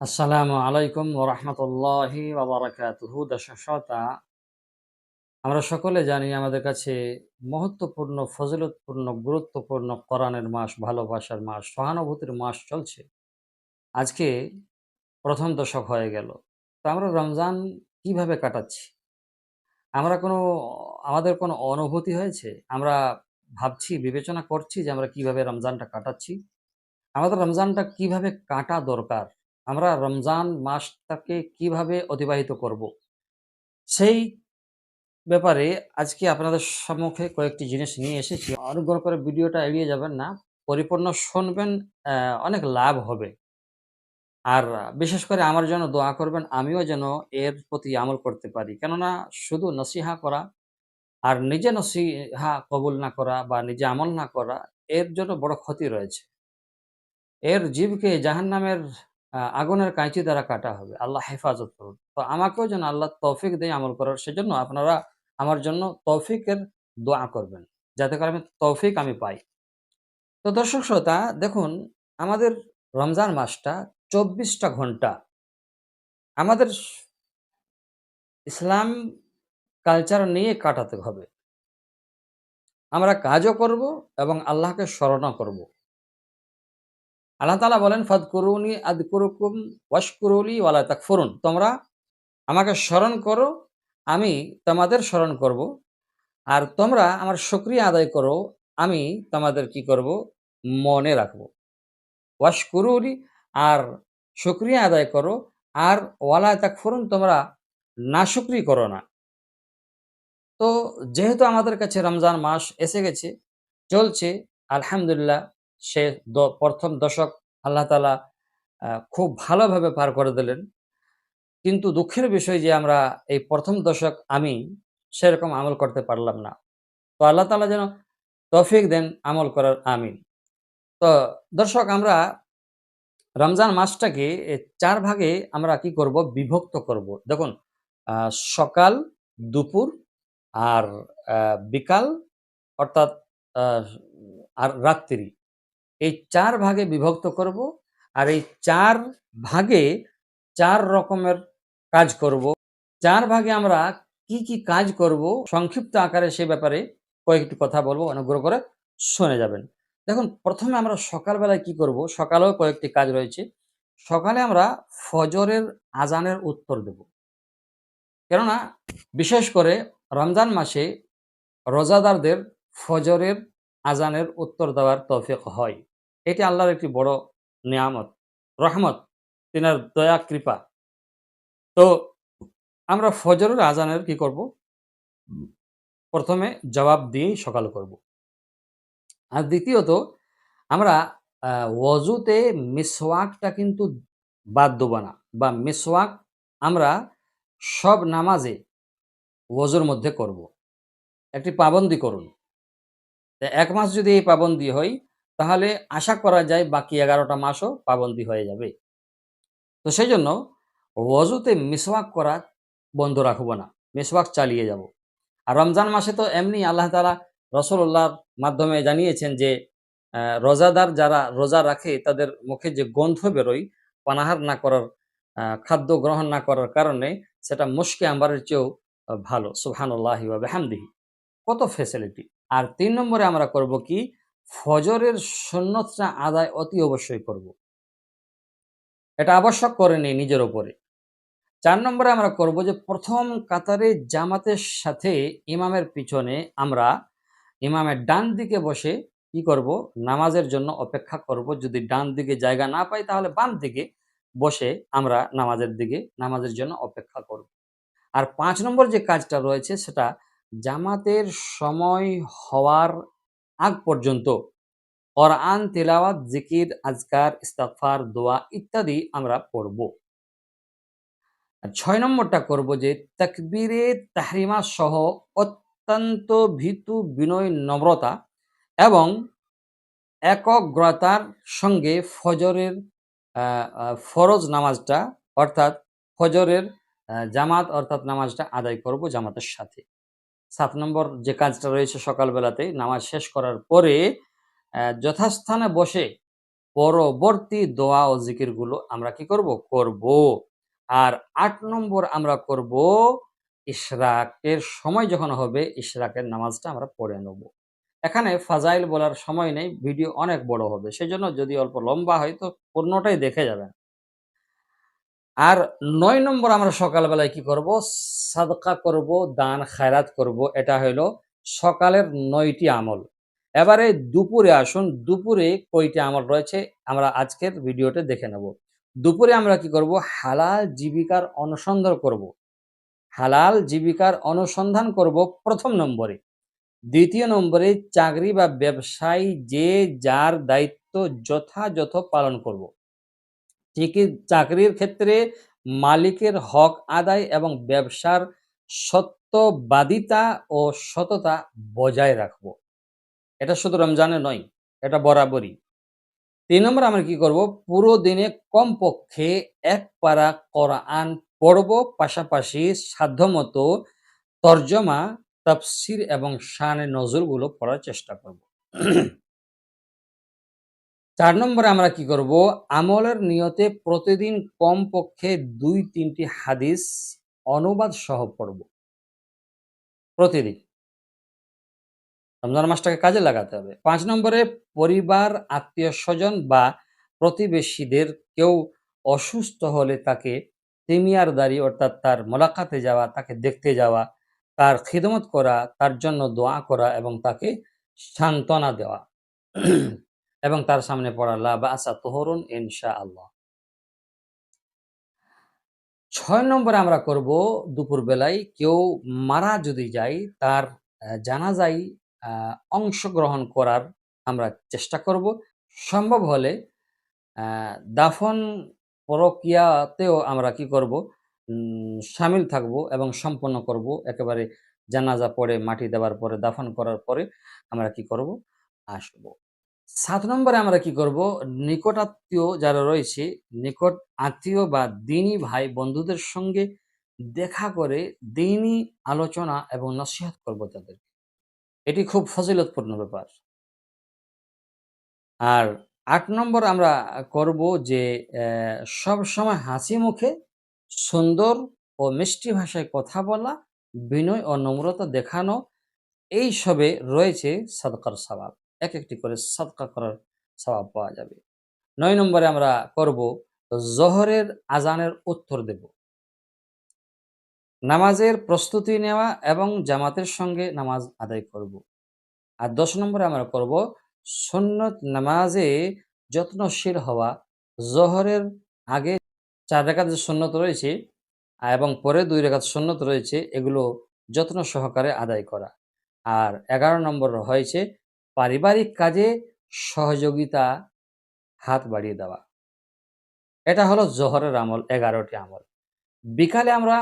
আসসালামু আলাইকুম ওরহমতুল্লাহি ওবরাকাতুহু দর্শক শ্রোতা আমরা সকলে জানি আমাদের কাছে মহত্বপূর্ণ, ফজিলতপূর্ণ, গুরুত্বপূর্ণ কোরআনের মাস, ভালোবাসার মাস, সহানুভূতির মাস চলছে। আজকে প্রথম দশক হয়ে গেল। তো আমরা রমজান কীভাবে কাটাচ্ছি? আমরা কোনো, আমাদের কোনো অনুভূতি হয়েছে? আমরা ভাবছি, বিবেচনা করছি যে আমরা কীভাবে রমজানটা কাটাচ্ছি? আমাদের রমজানটা কীভাবে কাটা দরকার? আমরা রমজান মাসটাকে কীভাবে অতিবাহিত করব? সেই ব্যাপারে আজকে আপনাদের সম্মুখে কয়েকটি জিনিস নিয়ে এসেছি। অনুগ্রহ করে ভিডিওটা এড়িয়ে যাবেন না, পরিপূর্ণ শুনবেন অনেক লাভ হবে। আর বিশেষ করে আমার জন্য দোয়া করবেন, আমিও যেন এর প্রতি আমল করতে পারি। কেননা শুধু নসিহা করা আর নিজে নসিহা কবুল না করা বা নিজে আমল না করা, এর জন্য বড় ক্ষতি রয়েছে। এর জীবকে জাহান্নামের আগুনের কাঁচি দ্বারা কাটা হবে। আল্লাহ হেফাজত করুন। তো আমাকেও যেন আল্লাহ তৌফিক দেয় আমল করার, সেজন্য আপনারা আমার জন্য তৌফিকের দোয়া করবেন, যাতে করে আমি তৌফিক আমি পাই। তো দর্শক শ্রোতা, দেখুন, আমাদের রমজান মাসটা চব্বিশটা ঘণ্টা আমাদের ইসলাম কালচার নিয়ে কাটাতে হবে। আমরা কাজও করব এবং আল্লাহকে স্মরণও করব। আল্লাহ তালা বলেন ফাদ করুনি আদ কুরুকুম ওয়াশকুরুলি ওয়ালা তাকফুরুন। তোমরা আমাকে স্মরণ করো, আমি তোমাদের স্মরণ করব। আর তোমরা আমার সক্রিয় আদায় করো, আমি তোমাদের কি করব? মনে রাখব। ওয়াশ ওয়াশকুরুলি, আর সক্রিয় আদায় করো, আর ওয়ালা তাকফুরুন তোমরা নাশুকরি করো না। তো যেহেতু আমাদের কাছে রমজান মাস এসে গেছে, চলছে, আলহামদুলিল্লাহ সে প্রথম দশক আল্লাহ তালা খুব ভালোভাবে পার করে দিলেন। কিন্তু দুঃখের বিষয় যে আমরা এই প্রথম দশক আমি সেরকম আমল করতে পারলাম না। তো আল্লাহ তালা যেন তফিক দেন আমল করার, আমিন। তো দর্শক, আমরা রমজান মাসটাকে চার ভাগে আমরা কি করব? বিভক্ত করব। দেখুন সকাল, দুপুর আর বিকাল অর্থাৎ আর রাত্রি। এই চার ভাগে বিভক্ত করব আর এই চার ভাগে চার রকমের কাজ করব। চার ভাগে আমরা কি কি কাজ করব, সংক্ষিপ্ত আকারে সে ব্যাপারে কয়েকটি কথা বলব, অনুগ্রহ করে শুনে যাবেন। দেখুন, প্রথমে আমরা সকালবেলায় কি করব, সকালেও কয়েকটি কাজ রয়েছে। সকালে আমরা ফজরের আজানের উত্তর দেব। কেননা, বিশেষ করে রমজান মাসে রোজাদারদের ফজরের আজানের উত্তর দেওয়ার তৌফিক হয়। এটি আল্লাহর একটি বড় নিয়ামত, রহমত, তিনার দয়া, কৃপা। তো আমরা ফজরের আজানের কি করব? প্রথমে জবাব দিয়েই সকাল করব। আর দ্বিতীয়ত, আমরা ওযুতে মিসওয়াকটা কিন্তু বাদ দেবো না বা মিসওয়াক আমরা সব নামাজে ওজুর মধ্যে করব। একটি পাবন্দি করুন। এক মাস যদি এই পাবন্দি হয় তাহলে আশা করা যায় বাকি এগারোটা মাসও পাবন্দি হয়ে যাবে। তো সেই জন্য ওজুতে মিসওয়াক করা বন্ধ রাখব না, মিসওয়াক চালিয়ে যাব। আর রমজান মাসে তো এমনি আল্লাহ তালা রসুল্লাহর মাধ্যমে জানিয়েছেন যে রোজাদার যারা রোজা রাখে তাদের মুখে যে গন্ধ বেরোয়, পানাহার না করার খাদ্য গ্রহণ না করার কারণে সেটা মুশকে আম্বারের চেয়েও ভালো। সুবহানুল্লাহি ওয়া বিহামদিহি। কত ফেসিলিটি আর তিন নম্বরে আমরা করব কি? ফজরের সুন্নতটা আদায় অতি অবশ্যই করব। এটা আবশ্যক করে নেই নিজের উপরে। চার নম্বরে আমরা করব যে, প্রথম কাতারে জামাতের সাথে ইমামের পিছনে আমরা ইমামের ডান দিকে বসে কি করব, নামাজের জন্য অপেক্ষা করব। যদি ডান দিকে জায়গা না পাই, তাহলে বাম দিকে বসে আমরা নামাজের দিকে, নামাজের জন্য অপেক্ষা করব। আর পাঁচ নম্বর যে কাজটা রয়েছে, সেটা জামাতের সময় হওয়ার আগ পর্যন্ত। কোরআন, তেলাওয়াত, জিকির, আজকার, ইস্তাগফার, দোয়া ইত্যাদি আমরা পড়ব। ছয় নম্বরটা করব যে তাকবীরে তাহরিমা সহ অত্যন্ত ভীতু বিনয় নম্রতা এবং একগ্রতার সঙ্গে ফজরের ফরজ নামাজটা অর্থাৎ ফজরের জামাত অর্থাৎ নামাজটা আদায় করব জামাতের সাথে। সাত নম্বর যে কাজটা রয়েছে সকালবেলাতে নামাজ শেষ করার পরে যথাস্থানে বসে পরবর্তী দোয়া ও জিকিরগুলো আমরা কি করব? করব। আর আট নম্বর আমরা করব ইশরাকের সময় যখন হবে, ইশরাকের নামাজটা আমরা পড়ে নেব। এখানে ফাজাইল বলার সময় নেই, ভিডিও অনেক বড় হবে। সেজন্য যদি অল্প লম্বা হয় তো পূর্ণটাই দেখে যাবেন। আর নয় নম্বর আমরা সকালবেলায় কি করব? সাদকা করব, দান, খায়রাত করব। এটা হলো সকালের নয়টি আমল। এবারে দুপুরে আসুন, দুপুরে কয়টি আমল রয়েছে আমরা আজকের ভিডিওতে দেখে নেব। দুপুরে আমরা কি করব? হালাল জীবিকার অনুসন্ধান করব। হালাল জীবিকার অনুসন্ধান করব প্রথম নম্বরে। দ্বিতীয় নম্বরে চাকরি বা ব্যবসায় যে যার দায়িত্ব যথাযথ পালন করব। চাকরির ক্ষেত্রে মালিকের হক আদায় এবং ব্যবসার সত্যবাদিতা ও সততা বজায় রাখব। এটা শুধু রমজানে নয়, এটা বরাবরই। তিন নম্বর আমরা কি করব? পুরো দিনে কমপক্ষে এক পারা কোরআন পড়ব, পাশাপাশি সাধ্যমতো তর্জমা, তাফসির এবং শানে নজরগুলো পড়ার চেষ্টা করব। চার নম্বরে আমরা কি করব? আমলের নিয়তে প্রতিদিন কমপক্ষে দুই, তিনটি হাদিস অনুবাদ সহ পড়ব। প্রতিদিন। রমজান মাসটাকে কাজে লাগাতে হবে। পাঁচ নম্বরে পরিবার, আত্মীয় স্বজন বা প্রতিবেশীদের কেউ অসুস্থ হলে তাকে তিমিয়ার দাড়ি অর্থাৎ তার মোলাকাতে যাওয়া, তাকে দেখতে যাওয়া, তার খিদমত করা, তার জন্য দোয়া করা এবং তাকে সান্ত্বনা দেওয়া। এবং তার সামনে পড়া লা বা আসা তোহরুন ইনশা আল্লাহ ছয় নম্বরে আমরা করব দুপুর বেলায় কেউ মারা যদি যায় তার আহ, অংশগ্রহণ করার আমরা চেষ্টা করব। সম্ভব হলে দাফন প্রক্রিয়াতেও আমরা কি করব সামিল থাকব এবং সম্পন্ন করব। একেবারে জানাজা পড়ে মাটি দেওয়ার পরে দাফন করার পরে আমরা কি করব আসব। সাত নম্বরে আমরা কি করব? নিকট আত্মীয় যারা রয়েছে, নিকট আত্মীয় বা দিনী ভাই বন্ধুদের সঙ্গে দেখা করে দিনী আলোচনা এবং নসিহত করব তাদের এটি খুব ফজিলতপূর্ণ ব্যাপার। আর আট নম্বর আমরা করব যে সব সময় হাসি মুখে সুন্দর ও মিষ্টি ভাষায় কথা বলা, বিনয় ও নম্রতা দেখানো এই সবে রয়েছে সদকার স্বভাব এক একটি করে সদকা করার স্বভাব পাওয়া যাবে। নয় নম্বরে আমরা করব জহরের আজানের উত্তর দেব। নামাজের প্রস্তুতি নেওয়া এবং জামাতের সঙ্গে নামাজ আদায় করব। আর দশ নম্বরে আমরা করব সুন্নত নামাজে যত্নশীল হওয়া, জহরের আগে চার রেখাত যে সুন্নত রয়েছে এবং পরে দুই রেখাত সুন্নত রয়েছে, এগুলো যত্ন সহকারে আদায় করা। আর এগারো নম্বর হয়েছে পারিবারিক কাজে সহযোগিতা হাত বাড়িয়ে দেওয়া। এটা হলো জোহরের আমল, এগারোটি আমল। বিকালে আমরা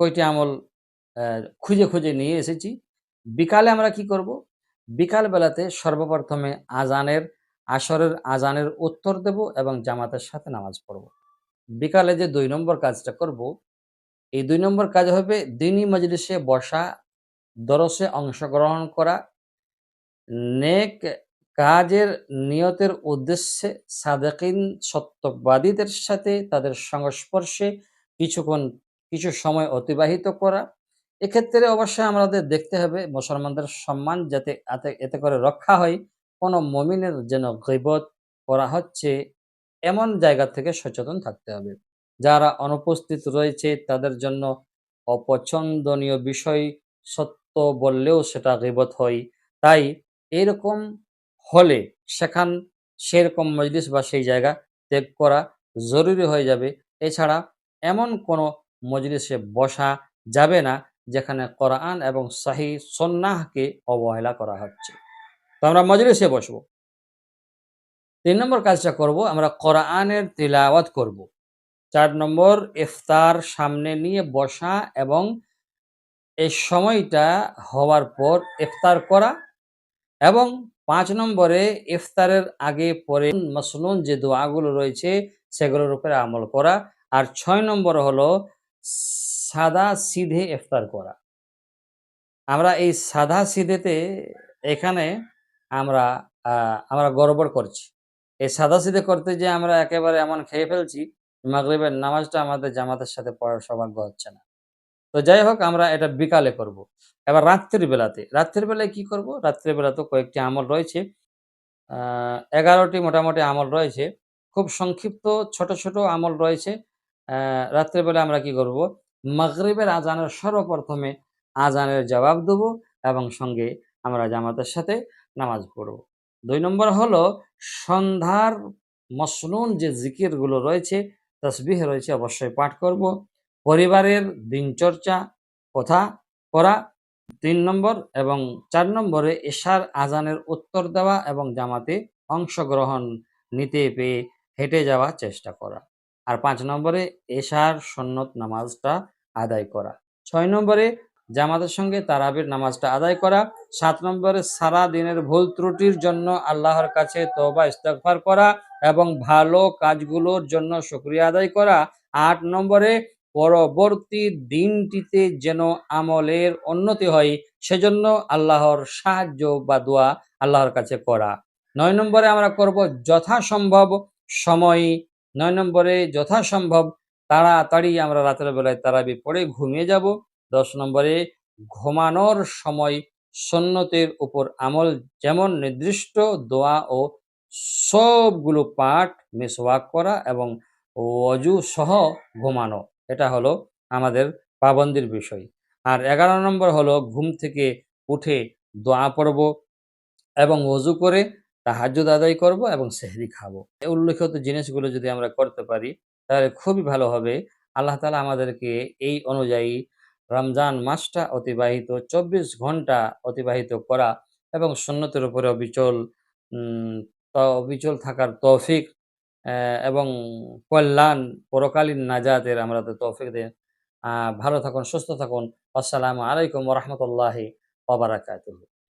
কয়টি আমল খুঁজে খুঁজে নিয়ে এসেছি। বিকালে আমরা কি করব? বিকাল বেলাতে সর্বপ্রথমে আজানের, আসরের আজানের উত্তর দেব এবং জামাতের সাথে নামাজ পড়ব। বিকালে যে দুই নম্বর কাজটা করব, এই দুই নম্বর কাজ হবে দিনী মজলিসে বসা, দরসে অংশগ্রহণ করা নেক কাজের নিয়তের উদ্দেশ্যে সাদেকিন সত্যবাদীদের সাথে তাদের সংস্পর্শে কিছুক্ষণ, কিছু সময় অতিবাহিত করা। এক্ষেত্রে অবশ্যই আমাদের দেখতে হবে মুসলমানদের সম্মান যাতে এতে করে রক্ষা হয়। কোনো মমিনের যেন গৈবত করা হচ্ছে এমন জায়গা থেকে সচেতন থাকতে হবে। যারা অনুপস্থিত রয়েছে তাদের জন্য অপছন্দনীয় বিষয় সত্য বললেও সেটা গিবত হয়। তাই এরকম হলে সেখান, সেরকম মজলিস বা সেই জায়গা ত্যাগ করা জরুরি হয়ে যাবে। এছাড়া এমন কোনো মজলিসে বসা যাবে না যেখানে কোরআন এবং সাহি সন্ন্যাহকে অবহেলা করা হচ্ছে। তো আমরা মজলিসে বসবো। তিন নম্বর কাজটা করব, আমরা কোরআনের তিলাওয়াত করব। চার নম্বর ইফতার সামনে নিয়ে বসা এবং এই সময়টা হওয়ার পর ইফতার করা এবং পাঁচ নম্বরে ইফতারের আগে পরে মসনুন যে দোয়াগুলো রয়েছে, সেগুলোর উপরে আমল করা। আর ছয় নম্বর হলো সাদা সিধে ইফতার করা। আমরা এই সাদা সিধেতে এখানে আমরা আমরা গড়বড় করছি। এই সাদা সিধে করতে যে আমরা একেবারে এমন খেয়ে ফেলছি, মাগরিবের নামাজটা আমাদের জামাতের সাথে পড়ার সৌভাগ্য হচ্ছে না। তো যাই হোক, আমরা এটা বিকালে করব। এবার রাত্রির বেলাতে, রাত্রির বেলায় কি করব? রাত্রির বেলা তো কয়েকটি আমল রয়েছে। এগারোটি মোটামুটি আমল রয়েছে। খুব সংক্ষিপ্ত, ছোট ছোট আমল রয়েছে। রাত্রিবেলা আমরা কি করব? মাগরিবের আজানের সর্বপ্রথমে আজানের জবাব দেব এবং সঙ্গে আমরা জামাতের সাথে নামাজ পড়ব। দুই নম্বর হলো, সন্ধ্যার মসনুন যে জিকিরগুলো রয়েছে, তসবিহ রয়েছে, অবশ্যই পাঠ করব। পরিবারের দিনচর্চা কথা করা তিন নম্বর এবং চার নম্বরে এশার আজানের উত্তর দেওয়া এবং জামাতে অংশগ্রহণ নিতে পেয়ে হেঁটে যাওয়ার চেষ্টা করা। আর পাঁচ নম্বরে এশার সন্নত নামাজটা আদায় করা। ছয় নম্বরে জামাতের সঙ্গে তারাবির নামাজটা আদায় করা। সাত নম্বরে সারা দিনের ভুল ত্রুটির জন্য আল্লাহর কাছে তওবা ইস্তেগফার করা এবং ভালো কাজগুলোর জন্য শুকরিয়া আদায় করা। আট নম্বরে পরবর্তী দিনটিতে যেন আমলের উন্নতি হয়, সেজন্য আল্লাহর সাহায্য বা দোয়া আল্লাহর কাছে করা। নয় নম্বরে আমরা করব যথাসম্ভব সময়। নয় নম্বরে যথাসম্ভব তাড়াতাড়ি আমরা রাতের বেলায় তারাবি পড়ে ঘুমিয়ে যাব। দশ নম্বরে ঘুমানোর সময় সন্ন্যতের উপর আমল যেমন নির্দিষ্ট দোয়া ও সবগুলো পাঠ মেসওয়াক করা এবং অজু সহ ঘুমানো। এটা হলো আমাদের পাবন্দির বিষয়। আর এগারো নম্বর হলো ঘুম থেকে উঠে দোয়া পড়ব এবং অজু করে তাহাজ্জুদ আদায় করব এবং সেহরি খাব। এই উল্লেখিত জিনিসগুলো যদি আমরা করতে পারি, তাহলে খুবই ভালো হবে। আল্লাহ তালা আমাদেরকে এই অনুযায়ী রমজান মাসটা অতিবাহিত, চব্বিশ ঘণ্টা অতিবাহিত করা এবং সুন্নতের উপরে অবিচল অবিচল থাকার তৌফিক এবং কল্যাণ পরকালীন নাজাতের আমরা তৌফিক দিন। ভালো থাকুন, সুস্থ থাকুন। আসসালামু আলাইকুম রহমতুল্লাহি ওবরাকাতুহু